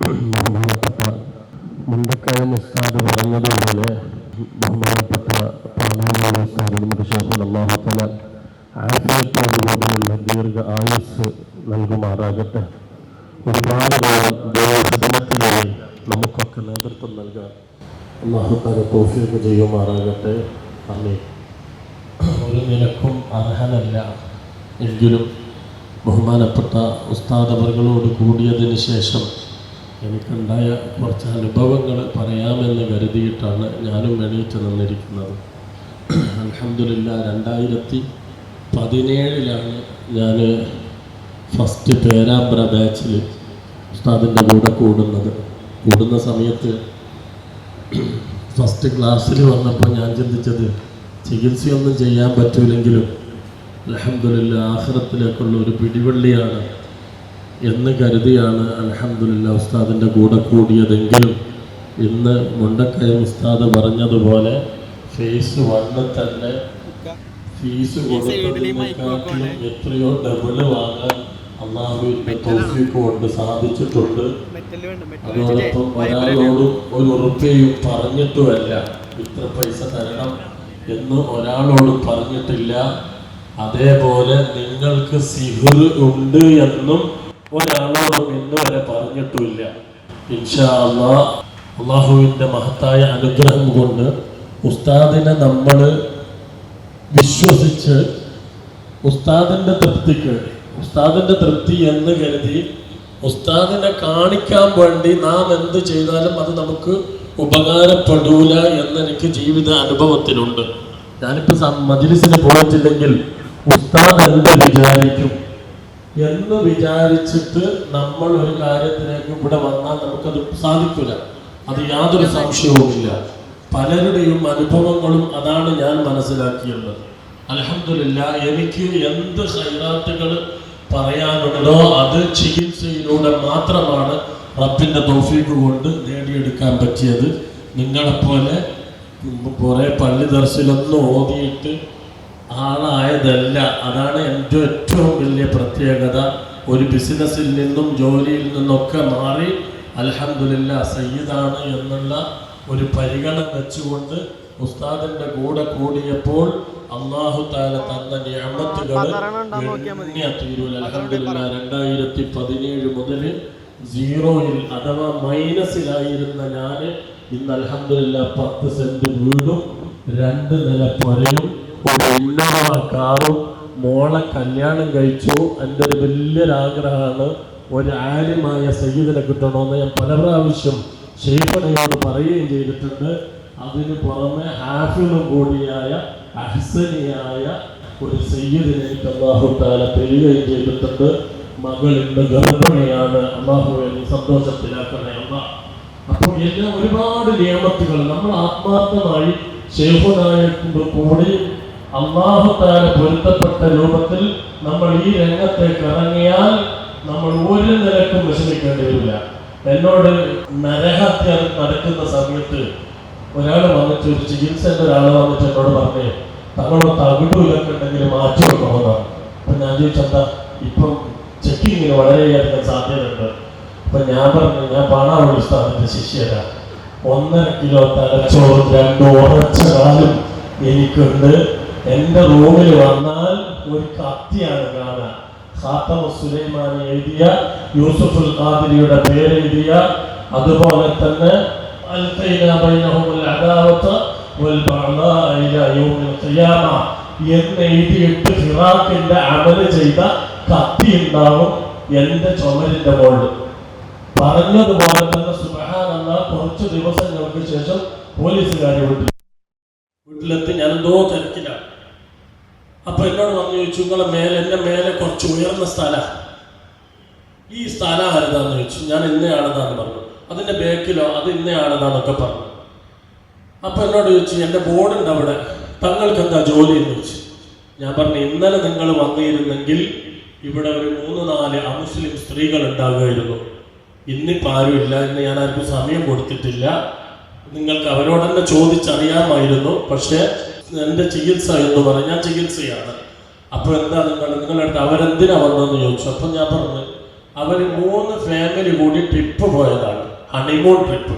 ബഹുമാനപ്പെട്ട മുണ്ടക്കയം ഉസ്താദ് പറഞ്ഞതുപോലെ ബഹുമാനപ്പെട്ട അള്ളാഹുത്തല ആഫിയത്തോടുകൂടിയുള്ള ദീർഘ ആയുസ് നൽകുമാറാകട്ടെ. ഒരുപാട് കാലം നമുക്കൊക്കെ നേതൃത്വം നൽകാൻ അള്ളാഹുത്താല തോഫിയൊക്കെ ചെയ്യുമാറാകട്ടെ. അമ്മേ ഒരു നിലക്കും അർഹനല്ല എങ്കിലും ബഹുമാനപ്പെട്ട ഉസ്താദവറുകളോട് കൂടിയതിന് ശേഷം എനിക്കുണ്ടായ കുറച്ച് അനുഭവങ്ങൾ പറയാമെന്ന് കരുതിയിട്ടാണ് ഞാനും എണീറ്റ് നിന്നിരിക്കുന്നത്. അലഹമില്ല രണ്ടായിരത്തി പതിനേഴിലാണ് ഞാൻ ഫസ്റ്റ് പേരാമ്പ്ര ബാച്ചിൽ ഉസ്താദിന്റെ കൂടെ കൂടുന്നത്. കൂടുന്ന സമയത്ത് ഫസ്റ്റ് ക്ലാസ്സിൽ വന്നപ്പോൾ ഞാൻ ചിന്തിച്ചത് ചികിത്സയൊന്നും ചെയ്യാൻ പറ്റൂലെങ്കിലും അലഹമില്ല ആഹ്റത്തിലേക്കുള്ള ഒരു പിടിവള്ളിയാണ് എന്ന് കരുതിയാണ് അലഹമില്ല ഉസ്താദിന്റെ കൂടെ കൂടിയതെങ്കിലും ഇന്ന് മുണ്ടക്കയം ഉസ്താദ് പറഞ്ഞതുപോലെ ഫേസ് വണ് തന്നെ ഫീസ് കൊടുക്കുന്നതിനെക്കാട്ടിലും എത്രയോ ഡബിൾ വാങ്ങാൻ അള്ളാഹുവിന്റെ തോഫിക്ക് കൊണ്ട് സാധിച്ചിട്ടുണ്ട്. അതോടൊപ്പം ഒരാളോടും ഒരു ഉറുപ്പയും പറഞ്ഞിട്ടുമല്ല. ഇത്ര പൈസ തരണം എന്ന് ഒരാളോടും പറഞ്ഞിട്ടില്ല. അതേപോലെ നിങ്ങൾക്ക് സിഹുർ ഉണ്ട് എന്നും ഒരാളോടും ഇന്ന് വരെ പറഞ്ഞിട്ടുമില്ല ഇൻഷാ അള്ളാ അള്ളാഹുവിന്റെ മഹത്തായ അനുഗ്രഹം കൊണ്ട് ഉസ്താദിനെ നമ്മൾ വിശ്വസിച്ച് ഉസ്താദിന്റെ തൃപ്തിക്ക് ഉസ്താദിന്റെ തൃപ്തി എന്ന് കരുതി ഉസ്താദിനെ കാണിക്കാൻ വേണ്ടി നാം എന്ത് ചെയ്താലും അത് നമുക്ക് ഉപകാരപ്പെടൂല എന്നെനിക്ക് ജീവിത അനുഭവത്തിലുണ്ട്. ഞാനിപ്പോ മജിലിസിന് മജ്ലിസിന് പോയിട്ടില്ലെങ്കിൽ ഉസ്താദ് എന്ത് വിചാരിക്കും? എന്ന് വിചാരിച്ചിട്ട് നമ്മൾ ഒരു കാര്യത്തിലേക്ക് ഇവിടെ വന്നാൽ നമുക്കത് സാധിക്കില്ല അത് യാതൊരു സംശയവുമില്ല. പലരുടെയും അനുഭവങ്ങളും അതാണ് ഞാൻ മനസ്സിലാക്കിയുള്ളത്. അലഹമില്ല എനിക്ക് എന്ത് ഹൈറാത്തുകൾ പറയാനുണ്ടോ അത് ചികിത്സയിലൂടെ മാത്രമാണ് റബ്ബിന്റെ തോഫീക്ക് കൊണ്ട് നേടിയെടുക്കാൻ പറ്റിയത്. നിങ്ങളെപ്പോലെ കുറേ പള്ളി ദർശനം ഓതിയിട്ട് ആളായതല്ല. അതാണ് എന്റെ ഏറ്റവും വലിയ പ്രത്യേകത. ഒരു ബിസിനസ്സിൽ നിന്നും ജോലിയിൽ നിന്നൊക്കെ മാറി അലഹമില്ല സയ്യിദാണ് എന്നുള്ള ഒരു പരിഗണന വെച്ചുകൊണ്ട് ഉസ്താദിന്റെ കൂടെ കൂടിയപ്പോൾ അള്ളാഹു താല തന്ന ഞാമത്തുകൾ അൽഹംദുലില്ലാ രണ്ടായിരത്തി പതിനേഴ് മുതൽ സീറോയിൽ അഥവാ മൈനസിലായിരുന്ന ഞാൻ ഇന്ന് അലഹമില്ല പത്ത് സെന്റ് വീടും രണ്ട് നില പുരയും ഒരു ഇന്നോവ കാറും മോളെ കല്യാണം കഴിച്ചു. എന്റെ ഒരു വലിയൊരാഗ്രഹമാണ് ഒരു ആര്യമായ സയ്യിദിനെ കിട്ടണമെന്ന് ഞാൻ പല പ്രാവശ്യം ഷെയ്ഫനയോട് പറയുകയും ചെയ്തിട്ടുണ്ട്. അതിന് പുറമെ ഹാഫിളും കൂടിയായ അഹ്സനിയായ ഒരു സയ്യിദിനെ അള്ളാഹുത്താല അള്ളാഹു താല തരികയും ചെയ്തിട്ടുണ്ട്. മകളുണ്ട് ഗർഭിണിയാണ് അള്ളാഹുവെ സന്തോഷത്തിലാക്കണേ അമ്മ അപ്പോൾ എല്ലാം ഒരുപാട് നിയമത്തുകൾ നമ്മൾ ആത്മാർത്ഥമായി ഷെയ്ഫനായ കൂടി അള്ളാഹുത്താല പൊരുത്തപ്പെട്ട രൂപത്തിൽ നമ്മൾ ഈ രംഗത്തേക്ക് ഇറങ്ങിയാൽ നമ്മൾ ഒരു നിരക്കും വിഷമിക്കേണ്ടി വരില്ല. എന്നോട് നരഹത്യ നടക്കുന്ന സമയത്ത് ഒരാൾ വന്നിട്ട് ഒരു ചികിത്സേന്റെ ഒരാൾ വന്നിട്ട് എന്നോട് പറഞ്ഞേ തങ്ങളുടെ തകിടൂലൊക്കെ ഉണ്ടെങ്കിൽ മാറ്റി വെക്കണമെന്നാണ്. അപ്പൊ ഞാൻ ചോദിച്ചെന്താ ഇപ്പം ചെക്കിങ്ങിന് വളരെയധികം സാധ്യതയുണ്ട്. അപ്പൊ ഞാൻ പറഞ്ഞു ഞാൻ പാണാവളി സ്ഥാനത്തെ ശിഷ്യരാ ഒന്നര കിലോ തലച്ചോറും രണ്ട് ഉറച്ച കാലും എനിക്കുണ്ട്. എന്റെ റൂമിൽ വന്നാൽ ഒരു കത്തിയാണ് കാണാൻ ഖാത്തമ സുലൈമാൻ എഴുതിയ യൂസുഫുൽ ഖാദിരിയുടെ പേരെഴുതിയ അതുപോലെ തന്നെ എന്ന് എഴുതിയിട്ട് ഫിറാഖിന്റെ അമൽ ചെയ്ത കത്തി ഉണ്ടാവും എന്റെ ചുമരിന്റെ മുകളിൽ. പറഞ്ഞതുപോലെ തന്നെ സുബഹാനെന്ന കുറച്ച് ദിവസങ്ങൾക്ക് ശേഷം പോലീസുകാരെ വീട്ടിൽ വീട്ടിലെത്തി. ഞാൻ എന്തോ തിരക്കിലാണ് അപ്പൊ എന്നോട് പറഞ്ഞു ചോദിച്ചു നിങ്ങളെ മേലെ എന്റെ മേലെ കുറച്ച് ഉയർന്ന സ്ഥല. ഈ സ്ഥലം ആരുതാന്ന് ചോദിച്ചു. ഞാൻ ഇന്നയാളെന്നാണ് പറഞ്ഞു. അതിന്റെ ബേക്കിലോ അത് ഇന്നയാണെന്നാണൊക്കെ പറഞ്ഞു. അപ്പൊ എന്നോട് ചോദിച്ചു എന്റെ ബോർഡുണ്ട് അവിടെ തങ്ങൾക്ക് എന്താ ജോലി എന്ന് ചോദിച്ചു. ഞാൻ പറഞ്ഞു ഇന്നലെ നിങ്ങൾ വന്നിരുന്നെങ്കിൽ ഇവിടെ ഒരു മൂന്ന് നാല് അമുസ്ലിം സ്ത്രീകൾ ഉണ്ടാകുമായിരുന്നു. ഇന്നിപ്പോൾ ആരും ഇല്ല ഇന്ന് ഞാൻ ആർക്കും സമയം കൊടുത്തിട്ടില്ല. നിങ്ങൾക്ക് അവരോട് തന്നെ ചോദിച്ചറിയാമായിരുന്നു. പക്ഷേ എന്റെ ചികിത്സ എന്ന് പറഞ്ഞു ഞാൻ ചികിത്സയാണ്. അപ്പോൾ എന്താ നിങ്ങൾ നിങ്ങളുടെ അടുത്ത് അവരെന്തിനാ വന്നതെന്ന് ചോദിച്ചു. അപ്പം ഞാൻ പറഞ്ഞു അവർ മൂന്ന് ഫാമിലി കൂടി ട്രിപ്പ് പോയതാണ് ഹണിമൂൺ ട്രിപ്പ്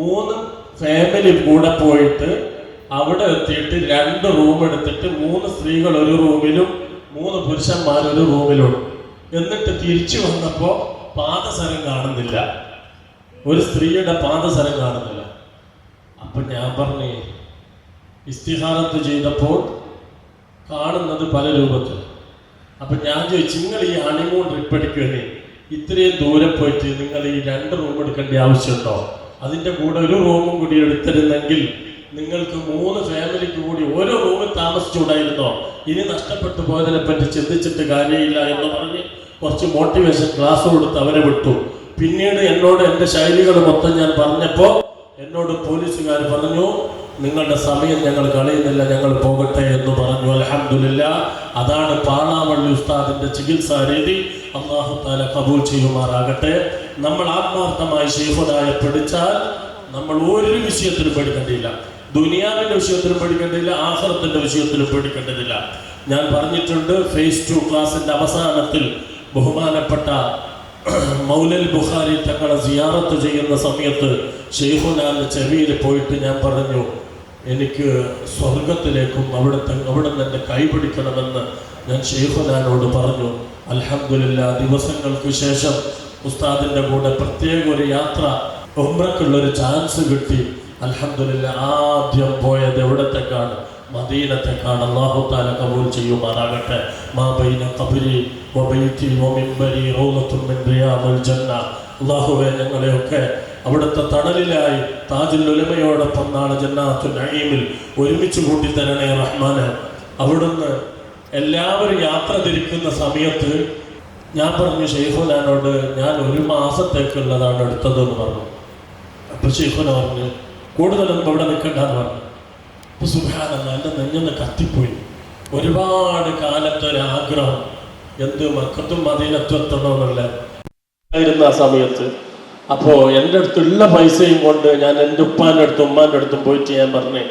മൂന്ന് ഫാമിലി കൂടെ പോയിട്ട് അവിടെ എത്തിയിട്ട് രണ്ട് റൂം എടുത്തിട്ട് മൂന്ന് സ്ത്രീകൾ ഒരു റൂമിലും മൂന്ന് പുരുഷന്മാർ ഒരു റൂമിലും എന്നിട്ട് തിരിച്ചു വന്നപ്പോൾ പാദസരം കാണുന്നില്ല. ഒരു സ്ത്രീയുടെ പാദസരം കാണുന്നില്ല. അപ്പൊ ഞാൻ പറഞ്ഞേ ഇസ്തിഹാരത്ത് ചെയ്തപ്പോൾ കാണുന്നത് പല രൂപത്തിൽ അപ്പൊ ഞാൻ ചോദിച്ചു നിങ്ങൾ ഈ ഹണിമൂൺ ട്രിപ്പ് എടുക്കുകയാണ് ഇത്രയും ദൂരെ പോയിട്ട് നിങ്ങൾ ഈ രണ്ട് റൂം എടുക്കേണ്ട ആവശ്യമുണ്ടോ? അതിന്റെ കൂടെ ഒരു റൂമും കൂടി എടുത്തിരുന്നെങ്കിൽ നിങ്ങൾക്ക് മൂന്ന് ഫാമിലിക്ക് കൂടി ഓരോ റൂമിൽ താമസിച്ചുകൂടായിരുന്നോ? ഇനി നഷ്ടപ്പെട്ടു പോയതിനെ പറ്റി ചിന്തിച്ചിട്ട് കാര്യമില്ല എന്ന് പറഞ്ഞ് കുറച്ച് മോട്ടിവേഷൻ ക്ലാസ് കൊടുത്ത് അവരെ വിട്ടു. പിന്നീട് എന്നോട് എന്റെ ശൈലികൾ മൊത്തം ഞാൻ പറഞ്ഞപ്പോൾ എന്നോട് പോലീസുകാർ പറഞ്ഞു നിങ്ങളുടെ സമയം ഞങ്ങൾ കളയുന്നില്ല ഞങ്ങൾ പോകട്ടെ എന്ന് പറഞ്ഞു. അലഹമില്ല അതാണ് പാണാവള്ളി ഉസ്താദിന്റെ ചികിത്സാ രീതി. അള്ളാഹു താല കബൂൽ ചെയ്യുമാറാകട്ടെ. നമ്മൾ ആത്മാർത്ഥമായി ഷെയ്ഫുദായ പിടിച്ചാൽ നമ്മൾ ഒരു വിഷയത്തിലും പേടിക്കേണ്ടിയില്ല ദുനിയാവിന്റെ വിഷയത്തിലും പേടിക്കേണ്ടതില്ല ആഹ്റത്തിന്റെ വിഷയത്തിലും പേടിക്കേണ്ടതില്ല ഞാൻ പറഞ്ഞിട്ടുണ്ട് ഫേസ് ടു ക്ലാസിന്റെ അവസാനത്തിൽ ബഹുമാനപ്പെട്ട മൗലൽ ബുഖാരി തങ്ങളെ സിയാറത്ത് ചെയ്യുന്ന സമയത്ത് ഷെയ്ഖുലാൽ ചെവിയിൽ പോയിട്ട് ഞാൻ പറഞ്ഞു എനിക്ക് സ്വർഗത്തിലേക്കും അവിടുത്തെ അവിടെ നിന്ന് കൈപിടിക്കണമെന്ന് ഞാൻ ഷെയ്ഖുനാനോട് പറഞ്ഞു. അൽഹംദുലില്ല ദിവസങ്ങൾക്ക് ശേഷം ഉസ്താദിന്റെ കൂടെ പ്രത്യേക ഒരു യാത്ര ഉമ്രക്കുള്ള ഒരു ചാൻസ് കിട്ടി. അൽഹംദുലില്ല ആദ്യം പോയത് എവിടത്തേക്കാണ്? മദീനത്തേക്കാണ് അള്ളാഹു താല കബൂൽ ചെയ്യുമാറാകട്ടെ. മാ ബൈന ഖബരി വബൈതി വമിൻബരി റൗളത്തുൻ മിൻ റിയാദിൽ ജന്ന. അള്ളാഹുവെ ഞങ്ങളെയൊക്കെ അവിടുത്തെ തണലിലായി താജുൽ ഉലമയോടൊപ്പം നാളെ ജന്നാത്തു നഈമിൽ ഒരുമിച്ച് കൂട്ടി തരണേ റഹ്മാനെ. അവിടുന്ന് എല്ലാവരും യാത്ര തിരിക്കുന്ന സമയത്ത് ഞാൻ പറഞ്ഞു ഷെയ്ഖുലാനോട് ഞാൻ ഒരു മാസത്തേക്കുള്ളതാണ് എടുത്തതെന്ന് പറഞ്ഞു. അപ്പൊ ഷെയ്ഖുല പറഞ്ഞു കൂടുതലൊന്നും ഇവിടെ നിൽക്കണ്ടെന്ന് പറഞ്ഞു. സുഖാനല്ല എന്റെ നെഞ്ഞൊന്ന് കത്തിപ്പോയി. ഒരുപാട് കാലത്തെ ഒരു ആഗ്രഹം എന്ത് മക്കത്തും മദീനത്തും എത്തണമെന്നുള്ള ആയിരുന്നു ആ സമയത്ത്. അപ്പോ എന്റെ അടുത്തുള്ള പൈസയും കൊണ്ട് ഞാൻ എന്റെ ഉപ്പാന്റെ അടുത്തും ഉമ്മാന്റെ അടുത്തും പോയിട്ട് ഞാൻ പറഞ്ഞു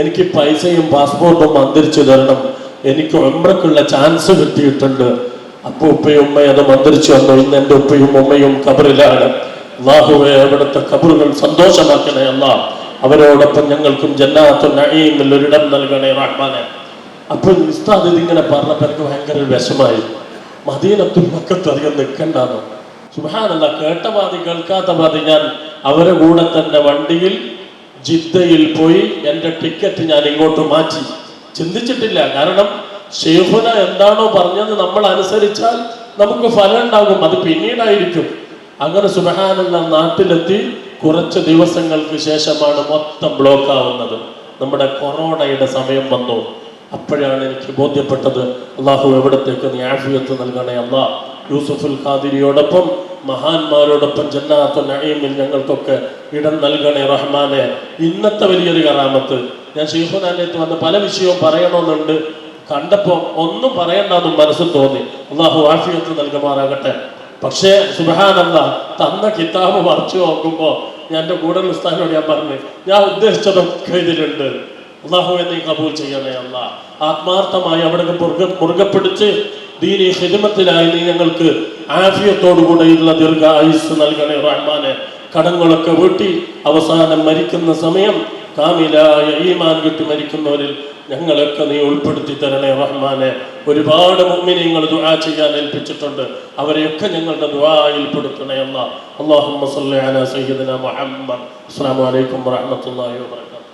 എനിക്ക് പൈസയും പാസ്പോർട്ടും മന്ത്രിച്ചു തരണം. എനിക്ക് ഒമ്രക്കുള്ള ചാൻസ് കിട്ടിയിട്ടുണ്ട്. അപ്പോൾ ഉപ്പയും ഉമ്മയും അത് മന്ത്രിച്ചു വന്നു. ഇന്ന് എന്റെ ഉപ്പയും ഉമ്മയും കബറിലാണ് അള്ളാഹുവെ അവിടുത്തെ കബറുകൾ സന്തോഷമാക്കണേ അല്ല അവരോടൊപ്പം ഞങ്ങൾക്കും ജന്നാത്തു നഈമിൽ ഒരിടം നൽകണേ റഹ്മാനെ. അപ്പോൾ ഉസ്താദ് ഇതിങ്ങനെ പറഞ്ഞപ്പോൾ എനിക്ക് ഭയങ്കര വിഷമായി. മദീനത്തു മക്കത്ത് അധികം നിൽക്കണ്ടെന്ന്? സുഹാനല്ല കേട്ട പാതി കേൾക്കാത്ത പാതി ഞാൻ അവരെ കൂടെ തന്നെ വണ്ടിയിൽ ജിദ്ദയിൽ പോയി എന്റെ ടിക്കറ്റ് ഞാൻ ഇങ്ങോട്ട് മാറ്റി. ചിന്തിച്ചിട്ടില്ല കാരണം ഷെയ്ഖുന എന്താണോ പറഞ്ഞത് നമ്മൾ അനുസരിച്ചാൽ നമുക്ക് ഫലം ഉണ്ടാകും അത് പിന്നീടായിരിക്കും. അങ്ങനെ സുബഹാനുള്ള നാട്ടിലെത്തി കുറച്ച് ദിവസങ്ങൾക്ക് ശേഷമാണ് മൊത്തം ബ്ലോക്ക് ആവുന്നത് നമ്മുടെ കൊറോണയുടെ സമയം വന്നു. അപ്പോഴാണ് എനിക്ക് ബോധ്യപ്പെട്ടത് അള്ളാഹു എവിടത്തേക്ക് നീ ആഫിയത്ത് നൽകണേ അല്ലാ. യൂസുഫുൽ ഖാദിരിയോടൊപ്പം മഹാന്മാരോടൊപ്പം ജന്നാത്തു നഈമിൽ ഞങ്ങൾക്കൊക്കെ ഇടം നൽകണേ റഹ്മാനെ. ഇന്നത്തെ വലിയൊരു കറാമത്ത്. ഞാൻ ഷെയ്ഖുനാലേക്ക് വന്ന് പല വിഷയവും പറയണമെന്നുണ്ട്. കണ്ടപ്പോൾ ഒന്നും പറയണ്ടെന്നും മനസ്സിൽ തോന്നി. അള്ളാഹു ആഫിയത്ത് നൽകുമാറാകട്ടെ. പക്ഷേ സുബഹാനല്ല തന്ന കിതാബ് മറിച്ചു നോക്കുമ്പോൾ ഞാൻ എന്റെ കൂടെ ഉസ്താദിനോട് ഞാൻ പറഞ്ഞു ഞാൻ ഉദ്ദേശിച്ചതൊക്കെ ഇതിലുണ്ട് അള്ളാഹുവെ നീ കബൂൽ ചെയ്യണേ അല്ല. ആത്മാർത്ഥമായി അവിടെ മുറുകെ മുറുകെ പിടിച്ച് ദീനി ഹിദമത്തിലായി നീ ഞങ്ങൾക്ക് ആഫിയത്തോടുകൂടെയുള്ള ദീർഘ ആയുസ് നൽകണേ റഹ്മാനെ. കടങ്ങളൊക്കെ വീട്ടി അവസാനം മരിക്കുന്ന സമയം കാമിലായ ഈമാൻ വിട്ട് മരിക്കുന്നവരിൽ ഞങ്ങളൊക്കെ നീ ഉൾപ്പെടുത്തി തരണേ റഹ്മാനെ. ഒരുപാട് മുഅ്മിനീങ്ങൾ ദുആ ചെയ്യാൻ ഏൽപ്പിച്ചിട്ടുണ്ട്. അവരെയൊക്കെ ഞങ്ങളുടെ ദുആയിൽ പെടുത്തണേ അല്ലാ അല്ലാഹുമ്മ സ്വല്ലി അലാ സയ്യിദിന മുഹമ്മദ്. അസ്സലാമു അലൈക്കും വറഹ്മത്തുള്ളാഹി വബറകാതുഹു.